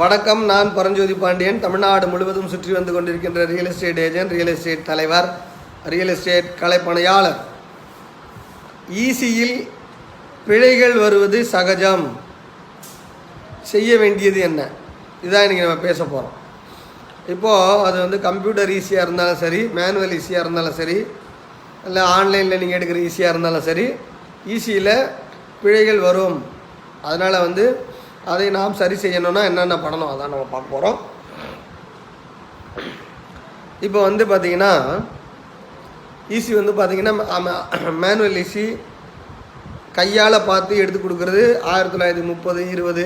வணக்கம் நான் பரஞ்சோதி பாண்டியன். தமிழ்நாடு முழுவதும் சுற்றி வந்து கொண்டிருக்கின்ற real estate agent real estate தலைவர் ரியல் எஸ்டேட் கலைப்பணியாளர். ஈசியில் பிழைகள் வருவது சகஜம். செய்ய வேண்டியது என்ன? இதான் இன்றைக்கி நம்ம பேச போகிறோம் இப்போது அது வந்து கம்ப்யூட்டர் ஈஸியாக இருந்தாலும் சரி மேனுவல் ஈஸியாக இருந்தாலும் சரி இல்லை ஆன்லைனில் நீங்கள் எடுக்கிற ஈஸியாக இருந்தாலும் சரி ஈஸியில் பிழைகள் வரும். அதனால் வந்து அதை நாம் சரி செய்யணும்னா என்னென்ன பண்ணணும்? அதான் நம்ம பார்க்க போகிறோம் இப்போ வந்து பார்த்திங்கன்னா ஈஸி வந்து பார்த்திங்கன்னா மேனுவல் ஈஸி கையால் பார்த்து எடுத்து கொடுக்குறது ஆயிரத்தி தொள்ளாயிரத்தி முப்பது இருபது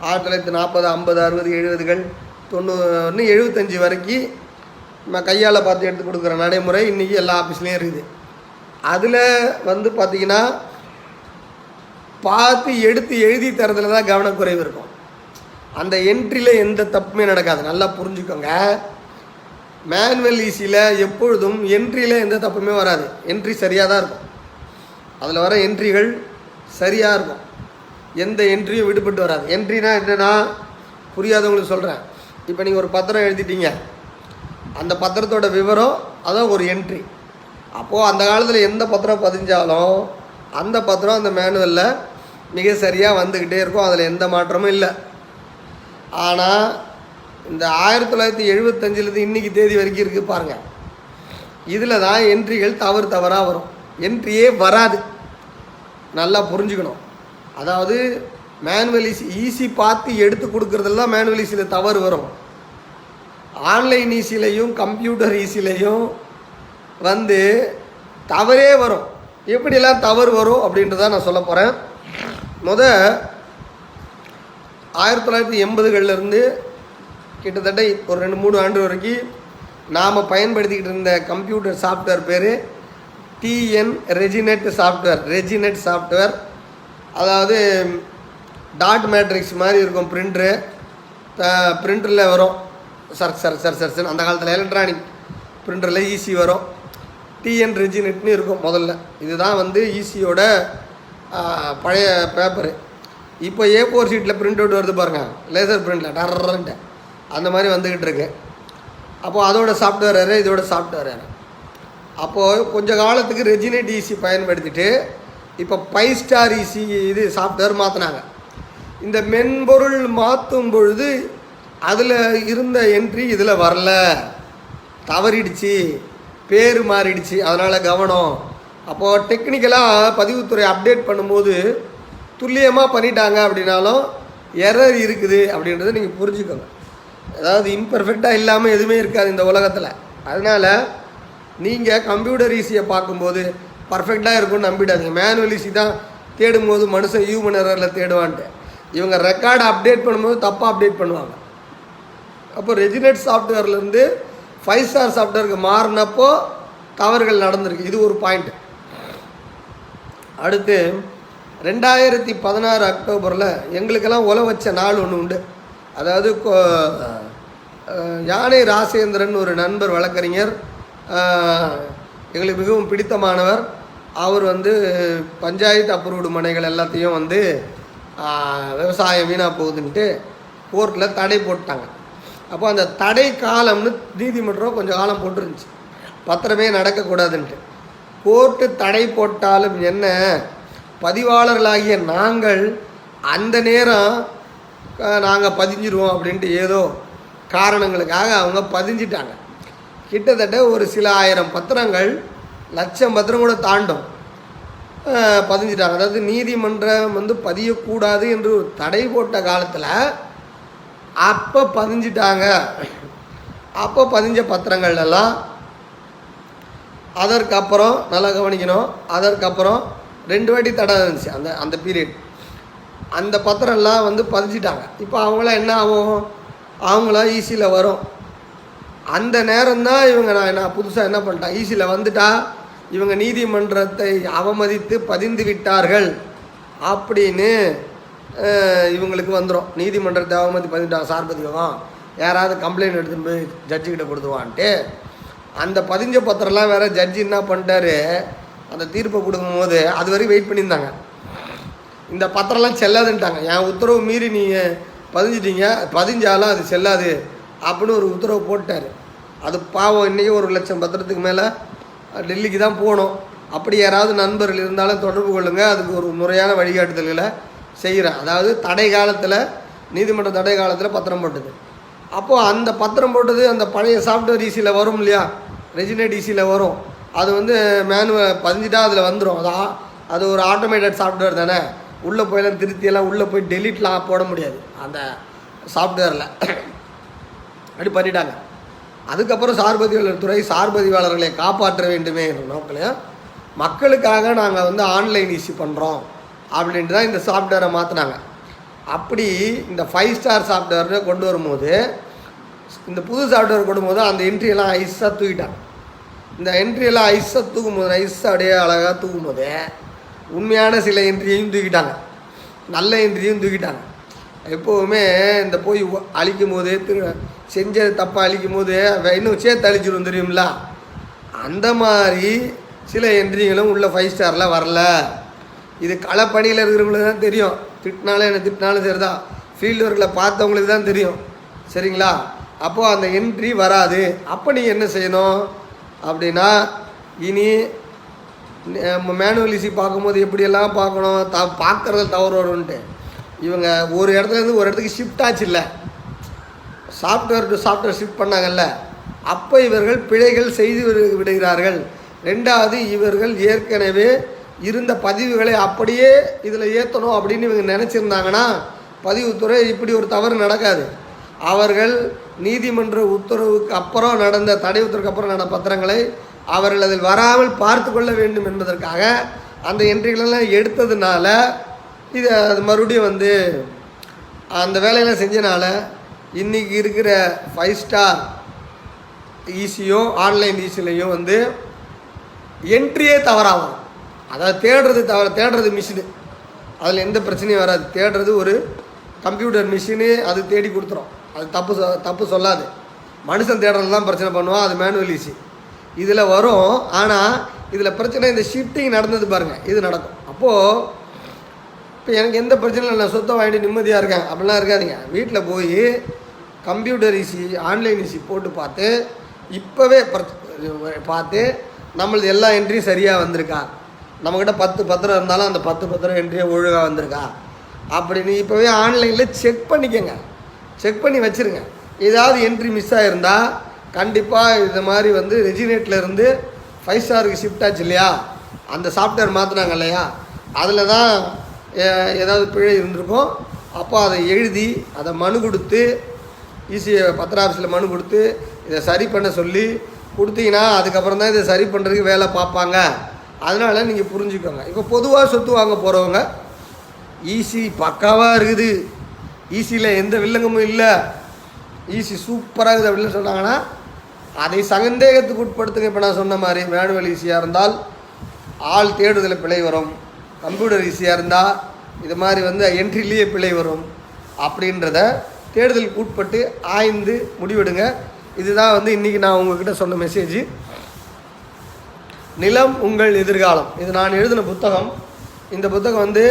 ஆயிரத்தி தொள்ளாயிரத்தி நாற்பது ஐம்பது அறுபது எழுபதுகள் தொண்ணூறு எழுபத்தஞ்சி வரைக்கும் நம்ம கையால் பார்த்து எடுத்து கொடுக்குற நடைமுறை இன்றைக்கி எல்லா ஆஃபீஸ்லேயும் இருக்குது. அதில் வந்து பார்த்திங்கன்னா பார்த்து எடுத்து எழுதி தரதுல தான் கவனக்குறைவு இருக்கும். அந்த என்ட்ரியில் எந்த தப்புமே நடக்காது. நல்லா புரிஞ்சுக்கோங்க. மேனுவல் ஈஸியில் எப்பொழுதும் என்ட்ரியில் எந்த தப்புமே வராது. என்ட்ரி சரியாக தான் இருக்கும். அதில் வர என்ட்ரிகள் சரியாக இருக்கும். எந்த என்ட்ரியும் விடுபட்டு வராது. என்ட்ரினா என்னென்னா புரியாதவங்களுக்கு சொல்கிறேன் இப்போ நீங்கள் ஒரு பத்திரம் எழுதிட்டீங்க. அந்த பத்திரத்தோட விவரம் அதான் ஒரு என்ட்ரி அப்போது அந்த காலத்தில் எந்த பத்திரம் பதிஞ்சாலும் அந்த பத்திரம் அந்த மேனுவலில் மிக சரியாக வந்துக்கிட்டே இருக்கும். அதில் எந்த மாற்றமும் இல்லை. ஆனால் இந்த ஆயிரத்தி தொள்ளாயிரத்தி எழுபத்தஞ்சிலேருந்து இன்றைக்கி தேதி வரைக்கும் இருக்குது பாருங்கள் இதில் தான் என்ட்ரிகள் தவறு தவறாக வரும். என்ட்ரியே வராது. நல்லா புரிஞ்சுக்கணும். அதாவது மேனுவலிஸ் ஈஸி ஈஸி பார்த்து எடுத்து கொடுக்குறதெல்லாம் மேனுவல் தவறு வரும். ஆன்லைன் ஈஸிலையும் கம்ப்யூட்டர் ஈஸிலையும் வந்து தவறே வரும். எப்படிலாம் தவறு வரும் அப்படின்றத நான் சொல்ல போகிறேன் முத ஆயிரத்தி தொள்ளாயிரத்தி எண்பதுகள்லேருந்து கிட்டத்தட்ட ஒரு ரெண்டு மூணு ஆண்டு வரைக்கும் நாம் பயன்படுத்திக்கிட்டு இருந்த கம்ப்யூட்டர் சாஃப்ட்வேர் பேர் TN Reginet software Reginet software. அதாவது டாட் மேட்ரிக்ஸ் மாதிரி இருக்கும் பிரிண்ட்ரு பிரிண்டரில் வரும். சர் சர் சர் சர் அந்த காலத்தில் எலக்ட்ரானிக் பிரிண்டரில் ஈஸி வரும். டிஎன் ரெஜினெட்னு இருக்கும் முதல்ல. இதுதான் வந்து ஈஸியோட பழைய பேப்பரு. இப்போ ஏ ஃபோர் ஷீட்டில் பிரிண்ட் அவுட் வருது பாருங்கள் லேசர் பிரிண்டில் டர்ன்ட்டு அந்த மாதிரி வந்துக்கிட்டு இருக்கு. அப்போது அதோட சாஃப்ட்வேர் வேறு இதோட சாஃப்ட்வேர் வேறு. அப்போது கொஞ்சம் காலத்துக்கு ரெஜினேட் ஈசி பயன்படுத்திட்டு இப்போ ஃபைவ் ஸ்டார் ஈசி இது சாஃப்ட்வேர் மாற்றினாங்க இந்த மென்பொருள் மாற்றும் பொழுது அதில் இருந்த என்ட்ரி இதில் வரல. தவறிடுச்சு. பேர் மாறிடுச்சு. அதனால் கவனம். அப்போது டெக்னிக்கலாக பதிவுத்துறை அப்டேட் பண்ணும்போது துல்லியமாக பண்ணிட்டாங்க அப்படின்னாலும் எரர் இருக்குது அப்படின்றத நீங்கள் புரிஞ்சுக்கோங்க. அதாவது இம்பர்ஃபெக்டாக இல்லாமல் எதுவுமே இருக்காது இந்த உலகத்தில். அதனால் நீங்கள் கம்ப்யூட்டர் ஈஸியை பார்க்கும்போது பர்ஃபெக்டாக இருக்கும்னு நம்பிடாதீங்க. மேனுவல் ஈஸி தான் தேடும்போது மனுஷன் ஹியூமன் எரரில் தேடுவான்ட்டு. இவங்க ரெக்கார்டை அப்டேட் பண்ணும்போது தப்பாக அப்டேட் பண்ணுவாங்க. அப்போ ரெஜினேட் சாஃப்ட்வேர்லேருந்து ஃபைவ் ஸ்டார் சாஃப்ட்வேருக்கு மாறினப்போ தவறுகள் நடந்திருக்கு. இது ஒரு பாயிண்ட்டு அடுத்து ரெண்டாயிரத்தி பதினாறு அக்டோபரில் எங்களுக்கெல்லாம் உல வச்ச நாள் ஒன்று உண்டு. அதாவது யானை ராசேந்திரன் ஒரு நண்பர் வழக்கறிஞர் எங்களுக்கு மிகவும் பிடித்தமானவர். அவர் வந்து பஞ்சாயத்து அப்ரூவ்டு மனைகள் எல்லாத்தையும் வந்து விவசாயம் வீணாக போகுதுன்ட்டு கோர்ட்டில் தடை போட்டாங்க. அப்போ அந்த தடை காலம்னு நீதிமன்றம் கொஞ்சம் காலம் போட்டுருந்துச்சு. பத்திரமே நடக்கக்கூடாதுன்ட்டு. கோர்ட்டு தடை போட்டாலும் என்ன? பதிவாளர்களாகிய நாங்கள் அந்த நேரம் நாங்கள் பதிஞ்சிருவோம் அப்படின்ட்டு ஏதோ காரணங்களுக்காக அவங்க பதிஞ்சிட்டாங்க. கிட்டத்தட்ட ஒரு சில ஆயிரம் பத்திரங்கள் லட்சம் பத்திரம் கூட தாண்டும். பதிஞ்சிட்டாங்க. அதாவது நீதிமன்றம் வந்து பதியக்கூடாது என்று தடை போட்ட காலத்தில் அப்போ பதிஞ்சிட்டாங்க. அப்போ பதிஞ்ச பத்திரங்கள் எல்லாம் அதற்கப்புறம் நல்லா கவனிக்கணும். அதற்கப்புறம் ரெண்டு வாட்டி தடை இருந்துச்சு. அந்த அந்த பீரியட் அந்த பத்திரம்லாம் வந்து பதிஞ்சிட்டாங்க. இப்போ அவங்களாம் என்ன ஆகும்? அவங்களாம் ஈஸியில் வரும். அந்த நேரம்தான் இவங்க நான் என்ன புதுசாக என்ன பண்ணிட்டேன் ஈஸியில் வந்துட்டா இவங்க நீதிமன்றத்தை அவமதித்து பதிந்து விட்டார்கள் அப்படின்னு இவங்களுக்கு வந்துடும் நீதிமன்றத்தை அவமதி பதிந்துட்டாங்க சார்பதிகம் யாராவது கம்ப்ளைண்ட் எடுத்துன்னு போய் ஜட்ஜுக்கிட்ட கொடுத்துவான்ட்டு அந்த பதிஞ்ச பத்திரம்லாம் வேறு ஜட்ஜி என்ன பண்ணிட்டாரு? அந்த தீர்ப்பை கொடுக்கும்போது அது வரைக்கும் வெயிட் பண்ணியிருந்தாங்க. இந்த பத்திரம்லாம் செல்லாதுன்ட்டாங்க. என் உத்தரவு மீறி நீங்கள் பதிஞ்சிட்டீங்க. பதிஞ்சாலும் அது செல்லாது அப்படின்னு ஒரு உத்தரவு போட்டார். அது பாவம் இன்றைக்கி ஒரு லட்சம் பத்திரத்துக்கு மேலே டெல்லிக்கு தான் போகணும். அப்படி யாராவது நண்பர்கள் இருந்தாலும் தொடர்பு கொள்ளுங்கள் அதுக்கு ஒரு முறையான வழிகாட்டுதல்களை செய்கிறேன் அதாவது தடை காலத்தில் நீதிமன்ற தடை காலத்தில் பத்திரம் போட்டது. அப்போது அந்த பத்திரம் போட்டது அந்த பழைய சாஃப்ட்வேர் ஈஸியில் வரும் இல்லையா? ரெஜினேட் டிசியில் வரும். அது வந்து மேனுவல் பதிஞ்சிட்டா அதில் வந்துடும் அதான் அது ஒரு ஆட்டோமேட்டட் சாஃப்ட்வேர் தானே. உள்ளே போயெல்லாம் திருத்தியெல்லாம் உள்ளே போய் டெலிட்லாம் போட முடியாது. அந்த சாஃப்ட்வேரில் அப்படி பண்ணிட்டாங்க. அதுக்கப்புறம் சார்பதிவாளர் துறை சார்பதிவாளர்களை காப்பாற்ற வேண்டுமே என்ற நோக்கிலையும் மக்களுக்காக நாங்கள் வந்து ஆன்லைன் இஷ்யூ பண்ணுறோம் அப்படின்ட்டு தான் இந்த சாஃப்ட்வேரை மாற்றினாங்க அப்படி இந்த ஃபைவ் ஸ்டார் சாஃப்ட்வேர்னு கொண்டு வரும்போது இந்த புது சாஃப்ட்வேர் போடும்போது அந்த என்ட்ரியெல்லாம் ஐஸாக தூக்கிட்டான் இந்த என்ட்ரியெல்லாம் ஐஸாக தூக்கும் போது ஐஸாக அப்படியே அழகாக தூக்கும் போது உண்மையான சில என்ட்ரியையும் தூக்கிட்டாங்க. நல்ல என்ட்ரியும் தூக்கிட்டாங்க. எப்போவுமே இந்த போய் அழிக்கும் போது திரு செஞ்ச தப்பாக அழிக்கும் போது இன்னும் சேர்த்து அழிச்சிடும் தெரியுங்களா அந்த மாதிரி சில என்ட்ரிகளும் உள்ள ஃபைவ் ஸ்டாரில் வரல. இது களப்பணியில் இருக்கிறவங்களுக்கு தான் தெரியும். திட்டினாலும் என்ன திட்டினாலும் சரிதான். ஃபீல்டு ஒர்க்கில் பார்த்தவங்களுக்கு தான் தெரியும். சரிங்களா? அப்போது அந்த என்ட்ரி வராது. அப்போ நீங்கள் என்ன செய்யணும்? அப்படின்னா இனி நம்ம மேனுவல் இசி பார்க்கும்போது எப்படியெல்லாம் பார்க்கணும்? த பார்க்குறது தவறு வரும்ன்ட்டு. இவங்க ஒரு இடத்துல இருந்து ஒரு இடத்துக்கு ஷிஃப்ட் ஆச்சு இல்லை. சாஃப்ட்வேர் டு சாஃப்ட்வேர் ஷிஃப்ட் பண்ணாங்கல்ல. அப்போ இவர்கள் பிழைகள் செய்து விடுகிறார்கள். ரெண்டாவது இவர்கள் ஏற்கனவே இருந்த பதிவுகளை அப்படியே இதில் ஏற்றணும் அப்படின்னு இவங்க நினச்சிருந்தாங்கன்னா பதிவுத்துறை இப்படி ஒரு தவறு நடக்காது. அவர்கள் நீதிமன்ற உத்தரவுக்கு அப்புறம் நடந்த தடை உத்தரவுக்கு அப்புறம் நடந்த பத்திரங்களை அவர்கள் அதில் வராமல் பார்த்து கொள்ள வேண்டும் என்பதற்காக அந்த என்ட்ரிகளெல்லாம் எடுத்ததுனால இது அது மறுபடியும் வந்து அந்த வேலையெல்லாம் செஞ்சனால இன்றைக்கி இருக்கிற ஃபைவ் ஸ்டார் ஈஸியும் ஆன்லைன் ஈஸிலையும் வந்து என்ட்ரியே தவறாகும். அதாவது தேடுறது தவற தேடுறது மிஷினு அதில் எந்த பிரச்சனையும் வராது. தேடுறது ஒரு கம்ப்யூட்டர் மிஷினு அது தேடி கொடுத்துரும். அது தப்பு சொ- தப்பு சொல்லாது. மனுஷன் தேடுறது தான் பிரச்சனை பண்ணுவான் அது மேனுவல் ஈஸி இதில் வரும் ஆனால் இதில் பிரச்சனை இந்த ஷிஃப்டிங் நடந்தது பாருங்கள் இது நடக்கும். அப்போது இப்போ எனக்கு எந்த பிரச்சனையும் இல்லை நான் சுத்தம் வாங்கிட்டு நிம்மதியாக இருக்கேன் அப்படிலாம் இருக்காதீங்க. வீட்டில் போய் கம்ப்யூட்டர் ஈஸி ஆன்லைன் ஈஸி போட்டு பார்த்து இப்போவே பார்த்து நம்மளது எல்லா என்ட்ரியும் சரியாக வந்திருக்கா? நம்மக்கிட்ட பத்து பத்திரம் இருந்தாலும் அந்த பத்து பத்திரம் என்ட்ரியும் ஒழுங்காக வந்திருக்கா? அப்படின்னு இப்போவே ஆன்லைனில் செக் பண்ணிக்கோங்க. செக் பண்ணி வச்சுருங்க. ஏதாவது என்ட்ரி மிஸ் ஆகிருந்தால் கண்டிப்பாக இது மாதிரி வந்து ரெஜினேட்டில் இருந்து ஃபைவ் ஸ்டாருக்கு ஷிஃப்ட் ஆச்சு இல்லையா? அந்த சாஃப்ட்வேர் மாற்றினாங்க இல்லையா? அதில் தான் ஏ- ஏதாவது பிழை இருந்திருக்கும். அப்போ அதை எழுதி அதை மனு கொடுத்து ஈஸி பத்திர ஆஃபீஸில் மனு கொடுத்து இதை சரி பண்ண சொல்லி கொடுத்தீங்கன்னா அதுக்கப்புறம் தான் இதை சரி பண்ணுறதுக்கு வேலை பார்ப்பாங்க. அதனால் நீங்கள் புரிஞ்சுக்கோங்க. இப்போ பொதுவாக சொத்து வாங்க போகிறவங்க ஈஸி பக்காவாக இருக்குது. ஈஸியில் எந்த வில்லங்கமும் இல்லை. ஈஸி சூப்பராக இருக்குது அப்படின்னு சொன்னாங்கன்னா அதை சந்தேகத்துக்கு உட்படுத்துங்க இப்போ நான் சொன்ன மாதிரி. மேனுவல் ஈஸியாக இருந்தால் ஆள் தேடுதலில் பிழை வரும். கம்ப்யூட்டர் ஈஸியாக இருந்தால் இது மாதிரி வந்து என்ட்ரிலேயே பிழை வரும். அப்படின்றத தேடுதலுக்கு உட்பட்டு ஆய்ந்து முடிவெடுங்க. இதுதான் வந்து இன்றைக்கி நான் உங்ககிட்ட சொன்ன மெசேஜ் நிலம் உங்கள் எதிர்காலம். இது நான் எழுதின புத்தகம். இந்த புத்தகம் வந்து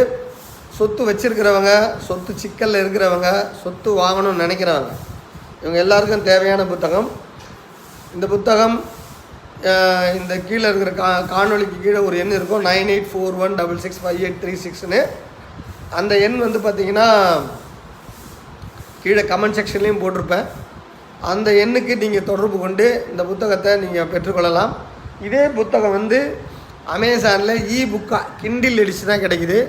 சொத்து வச்சிருக்கிறவங்க சொத்து சிக்கலில் இருக்கிறவங்க சொத்து வாங்கணும்னு நினைக்கிறவங்க. இவங்க எல்லாருக்கும் தேவையான புத்தகம். இந்த புத்தகம் இந்த கீழே இருக்கிற கா காணொளிக்கு கீழே ஒரு எண் இருக்கும். Nine eight four one double six five eight three சிக்ஸ்னு. அந்த எண் வந்து பார்த்திங்கன்னா கீழே கமெண்ட் செக்ஷன்லேயும் போட்டிருப்பேன். அந்த எண்ணுக்கு நீங்கள் தொடர்பு கொண்டு இந்த புத்தகத்தை நீங்கள் பெற்றுக்கொள்ளலாம். இதே புத்தகம் வந்து அமேசானில் இ புக்காக கிண்டில் எடிச்சு தான் கிடைக்குது.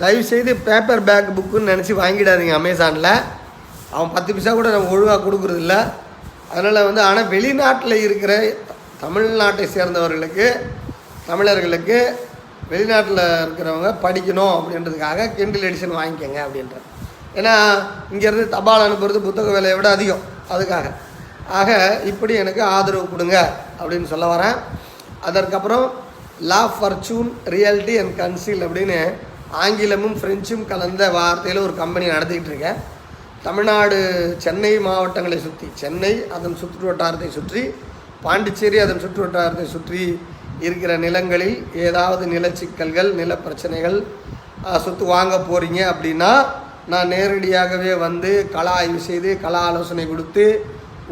தயவுசெய்து பேப்பர் பேக் புக்குன்னு நினச்சி வாங்கிடாதீங்க அமேசானில் அவன் பத்து பைசா கூட நம்ம ஒழுங்காக கொடுக்குறதில்ல. அதனால் வந்து ஆனால் வெளிநாட்டில் இருக்கிற தமிழ்நாட்டை சேர்ந்தவர்களுக்கு தமிழர்களுக்கு வெளிநாட்டில் இருக்கிறவங்க படிக்கணும் அப்படின்றதுக்காக கிண்டில் எடிஷன் வாங்கிக்கோங்க அப்படின்ற ஏன்னா இங்கேருந்து தபால் அனுப்புறது புத்தக விலையை விட அதிகம். அதுக்காக. ஆக இப்படி எனக்கு ஆதரவு கொடுங்க அப்படின்னு சொல்ல வரேன். அதற்கப்புறம் லா ஃபர்ச்சூன் ரியாலிட்டி அண்ட் கன்சீல் அப்படின்னு ஆங்கிலமும் ஃப்ரெஞ்சும் கலந்த வார்த்தையில் ஒரு கம்பெனி நடத்திக்கிட்டு இருக்கேன். தமிழ்நாடு சென்னை மாவட்டங்களை சுற்றி சென்னை அதன் சுற்று வட்டாரத்தை சுற்றி பாண்டிச்சேரி அதன் சுற்று வட்டாரத்தை சுற்றி இருக்கிற நிலங்களில் ஏதாவது நிலச்சிக்கல்கள் நிலப்பிரச்சனைகள் சொத்து வாங்க போகிறீங்க அப்படின்னா நான் நேரடியாகவே வந்து கள ஆய்வு செய்து கள ஆலோசனை கொடுத்து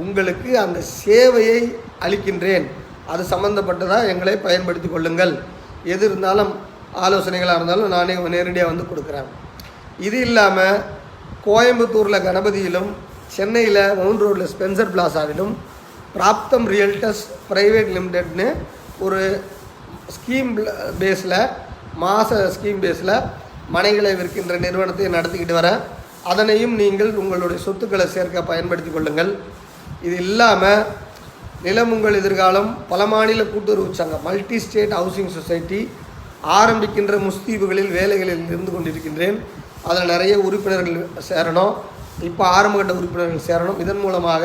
உங்களுக்கு அந்த சேவையை அளிக்கின்றேன். அது சம்மந்தப்பட்டதாக எங்களை பயன்படுத்தி கொள்ளுங்கள். எது இருந்தாலும் ஆலோசனைகளாக இருந்தாலும் நானே நேரடியாக வந்து கொடுக்குறேன். இது இல்லாமல் கோயம்புத்தூரில் கணபதியிலும் சென்னையில் மவுண்ட் ரோட்டில் ஸ்பென்சர் பிளாசாவிலும் பிராப்தம் ரியல்டஸ் ப்ரைவேட் லிமிடெட்னு ஒரு ஸ்கீம் பேஸில் மாத ஸ்கீம் பேஸில் மனைகளை விற்கின்ற நிறுவனத்தை நடத்திக்கிட்டு வரேன் அதனையும் நீங்கள் உங்களுடைய சொத்துக்களை சேர்க்க பயன்படுத்தி கொள்ளுங்கள். இது இல்லாமல் நிலம் உங்கள் எதிர்காலம் பல மாநில கூட்டுறவு சங்கம் மல்டி ஸ்டேட் ஹவுசிங் சொசைட்டி ஆரம்பிக்கின்ற முஸ்தீபுகளில் வேலைகளில் இருந்து கொண்டிருக்கின்றேன். அதில் நிறைய உறுப்பினர்கள் சேரணும். இப்போ ஆரம்பகட்ட உறுப்பினர்கள் சேரணும். இதன் மூலமாக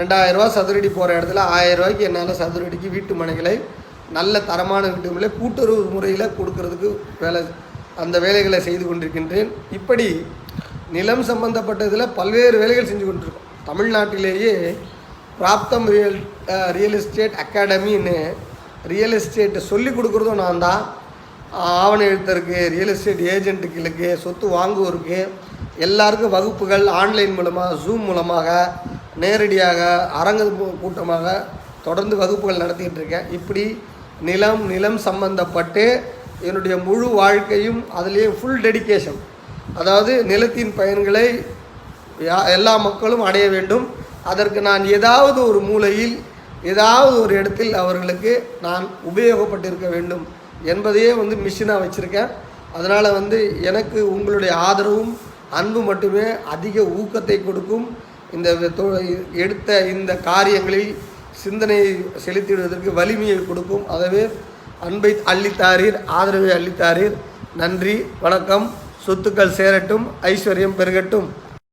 ரெண்டாயிரரூவா சதுரடி போகிற இடத்துல ஆயிரம் ரூபாய்க்கு என்னால் சதுரடிக்கு வீட்டு மனைகளை நல்ல தரமான வீட்டு மனை கூட்டுறவு முறையில் கொடுக்கறதுக்கு வேலை அந்த வேலைகளை செய்து கொண்டிருக்கின்றேன். இப்படி நிலம் சம்பந்தப்பட்டதில் பல்வேறு வேலைகள் செஞ்சு கொண்டிருக்கோம். தமிழ்நாட்டிலேயே பிராப்தம் ரியல் ரியல் எஸ்டேட் அகாடமின்னு ரியல் எஸ்டேட்டை சொல்லி கொடுக்குறதும் நான் தான். ஆவண எழுத்தருக்கு ரியல் எஸ்டேட் ஏஜென்ட்டுகளுக்கு சொத்து வாங்குவோருக்கு எல்லாருக்கும் வகுப்புகள் ஆன்லைன் மூலமாக ஜூம் மூலமாக நேரடியாக அரங்கு மூ- கூட்டமாக தொடர்ந்து வகுப்புகள் நடத்திக்கிட்டு இருக்கேன். இப்படி நிலம் நிலம் சம்பந்தப்பட்டு என்னுடைய முழு வாழ்க்கையும் அதிலேயே ஃபுல் டெடிகேஷன் அதாவது நிலத்தின் பயன்களை யா- எல்லா மக்களும் அடைய வேண்டும். அதற்கு நான் ஏதாவது ஒரு மூலையில் ஏதாவது ஒரு இடத்தில் அவர்களுக்கு நான் உபயோகப்பட்டிருக்க வேண்டும் என்பதையே வந்து மிஷினாக வச்சுருக்கேன். அதனால் வந்து எனக்கு உங்களுடைய ஆதரவும் அன்பு மட்டுமே அதிக ஊக்கத்தை கொடுக்கும். இந்த எடுத்த இந்த காரியங்களில் சிந்தனை செலுத்திடுவதற்கு வலிமையை கொடுக்கும். அதவே அன்பை அள்ளித்தாரீர் ஆதரவை அள்ளித்தாரீர். நன்றி வணக்கம். சொத்துக்கள் சேரட்டும் ஐஸ்வர்யம் பெருகட்டும்.